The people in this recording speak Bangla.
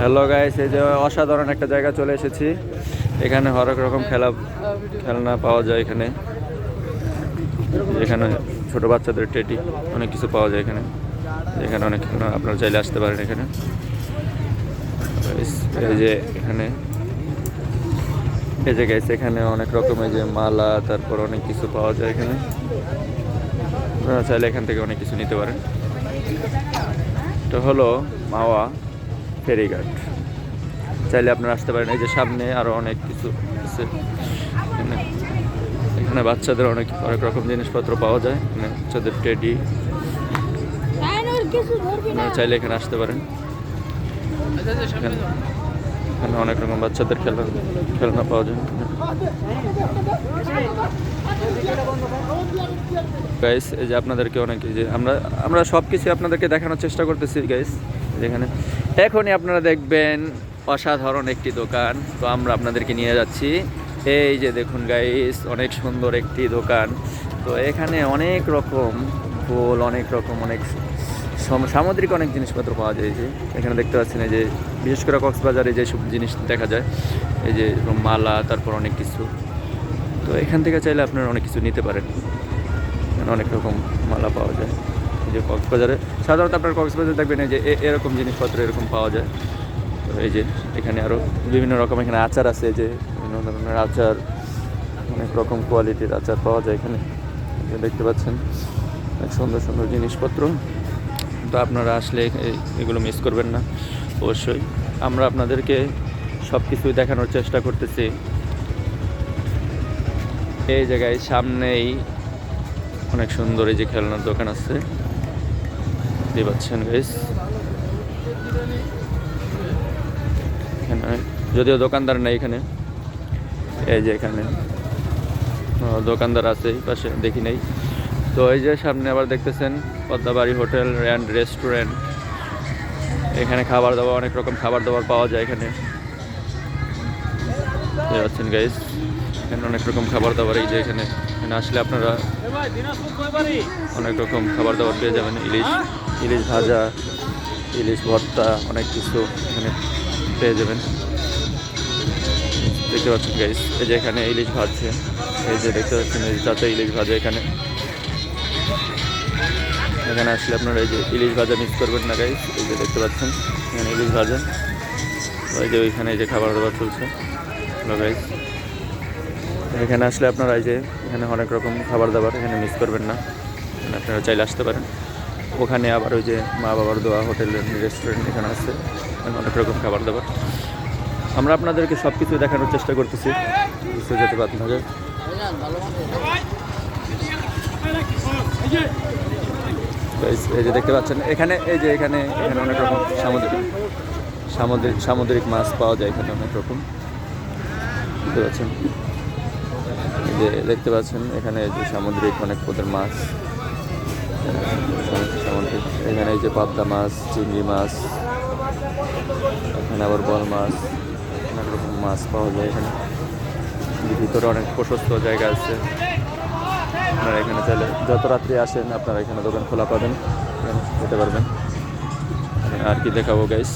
হ্যালো গাইস এই যে অসাধারণ একটা জায়গা চলে এসেছি। এখানে হরেক রকম খেলা, খেলনা পাওয়া যায় এখানে। এখানে ছোট বাচ্চাদের টেটি অনেক কিছু পাওয়া যায় এখানে। এখানে অনেক খেলনা, আপনারা চাইলে আসতে পারেন এখানে। এই যে এখানে, এই যে গাইস এখানে অনেক রকমের যে মালা, তারপর অনেক কিছু পাওয়া যায় এখানে। আপনারা চাইলে এখান থেকে অনেক কিছু নিতে পারেন। এটা হলো মাওয়া ফেরিঘাট চাইলে আপনারা আসতে পারেন এই যে সামনে আরও অনেক কিছু আছে এখানে বাচ্চাদের অনেক অনেক রকম জিনিসপত্র পাওয়া যায় এখানে বাচ্চাদের টেডি চাইলে এখানে আসতে পারেন এখানে অনেক রকম বাচ্চাদের খেলনা খেলনা পাওয়া যায় গাইস এই যে আপনাদেরকে অনেক যে আমরা আমরা সব কিছু আপনাদেরকে দেখানোর চেষ্টা করতেছি গাইস যেখানে এখনই আপনারা দেখবেন অসাধারণ একটি দোকান। তো আমরা আপনাদেরকে নিয়ে যাচ্ছি। এই যে দেখুন গাইস অনেক সুন্দর একটি দোকান। তো এখানে অনেক রকম ফুল, অনেক রকম, অনেক সম- সামুদ্রিক অনেক জিনিসপত্র পাওয়া যায় যে। এখানে দেখতে পাচ্ছেন এই যে, বিশেষ করে কক্সবাজারে যেসব জিনিস দেখা যায়, এই যে মালা, তারপর অনেক কিছু। তো এখান থেকে চাইলে আপনারা অনেক কিছু নিতে পারেন। এখানে অনেক রকম মালা পাওয়া যায়। যে কক্সবাজারে, সাধারণত আপনার কক্সবাজারে দেখবেন এই যে এরকম জিনিসপত্র এরকম পাওয়া যায়। তো এই যে এখানে আরও বিভিন্ন রকম এখানে আচার আছে যে বিভিন্ন ধরনের আচার, অনেক রকম কোয়ালিটির আচার পাওয়া যায় এখানে। দেখতে পাচ্ছেন, অনেক সুন্দর সুন্দর জিনিসপত্র। তো আপনারা আসলে এগুলো মিস করবেন না, অবশ্যই। আমরা আপনাদেরকে সব কিছুই দেখানোর চেষ্টা করতেছি। এই জায়গায় সামনেই অনেক সুন্দর এই যে খেলনার দোকান আছে। দেখতে পাচ্ছেন গাইস এখানে, যদিও দোকানদার নেই এখানে। এই যে এখানে। দোকানদার আছে এই পাশে, দেখি নেই। তো এই যে সামনে আবার দেখতেছেন, পদ্মাবাড়ি হোটেল অ্যান্ড রেস্টুরেন্ট এখানে খাবার দাবার, অনেক রকম খাবার দাবার পাওয়া যায় এখানে। পাচ্ছেন গাইস এখানে অনেক রকম খাবার দাবার এই যে এখানে এখানে আসলে আপনারা অনেক রকম খাবার দাবার পেয়ে যাবেন, ইলিশ ইলিশ ভাজা, ইলিশ ভর্তা, অনেক কিছু এখানে পেয়ে যাবেন। দেখতে পাচ্ছেন গাইস এই যে এখানে ইলিশ ভাজছে, এই যে দেখতে পাচ্ছেন, এই চাচা ইলিশ ভাজা এখানে। এখানে আসলে আপনারা এই যে ইলিশ ভাজা মিস করবেন না গাইস এই যে দেখতে পাচ্ছেন, এখানে ইলিশ ভাজা। ওই যে ওইখানে এই যে খাবার দাবার চলছে গাইস এখানে আসলে আপনারা এই যে এখানে অনেক রকম খাবার দাবার এখানে মিস করবেন না। আপনারা চাইলে আসতে পারেন। ওখানে আবার ওই যে মা বাবার দোয়া, হোটেল রেস্টুরেন্ট এখানে আছে। অনেক রকম খাবার দাবার আমরা আপনাদেরকে সব কিছু দেখানোর চেষ্টা করতেছি। বুঝতে যেতে পারেন যায় এই যে দেখতে পাচ্ছেন, এখানে, এই যে এখানে এখানে অনেক রকম সামুদ্রিক সামুদ্রিক সামুদ্রিক মাছ পাওয়া যায় এখানে অনেক রকম। বুঝতে পাচ্ছেন এই যে দেখতে পাচ্ছেন, এখানে যে সামুদ্রিক অনেক পদের মাছ। সামুদ্রিক, এখানে এই যে পাবদা মাছ, চিংড়ি মাছ, এখানে আবার বল মাছ, অনেক রকম মাছ পাওয়া যায় এখানে। ভিতরে অনেক প্রশস্ত জায়গা আছে। আপনারা এখানে চাইলে যত রাত্রি আসেন, আপনারা এখানে দোকান খোলা পাবেন যেতে পারবেন। আর কি দেখাবো গাইস